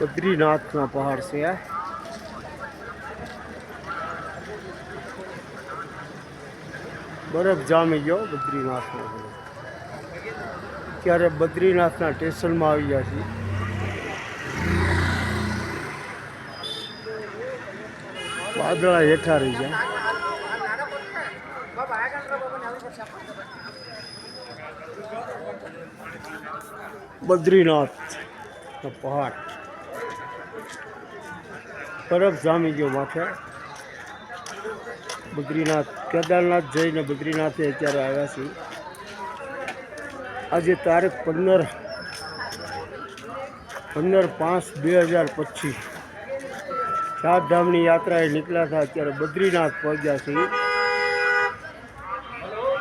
બદ્રીનાથના પહાડ છે આ બરફ જામી ગયો બદ્રીનાથનો ત્યારે બદ્રીનાથના સ્ટેશનમાં આવી ગયા છીએ વાદળા હેઠા રહી ગયા બદ્રીનાથ પહાડ બરફ જામી ગયો માથે બદ્રીનાથ, કેદારનાથ જઈને બદ્રીનાથે અત્યારે આવ્યા છીએ. આજે તારીખ પંદર પંદર પાંચ બે હજાર પચીસ. સાત ધામની યાત્રાએ નીકળ્યા હતા, અત્યારે બદ્રીનાથ પહોંચ્યા છીએ.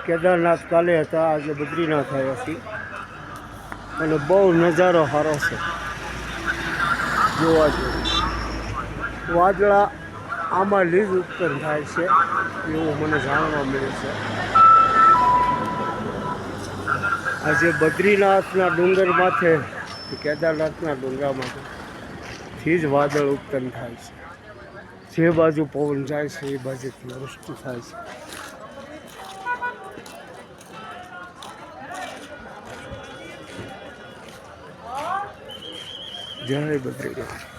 કેદારનાથ કાલે હતા, આજે બદ્રીનાથ આવ્યા છીએ. અને બહુ નજારો સારો છે. જોવા જેવો. વાદળા આમાં લીજ ઉત્પન્ન થાય છે એવું મને જાણવા મળે છે. આજે બદ્રીનાથના ડુંગર માથે કેદારનાથના ડુંગરા માથે થી જ વાદળ ઉત્પન્ન થાય છે. જે બાજુ પવન જાય છે, એ બાજુથી વૃષ્ટિ થાય છે. જય બદ્રીનાથ.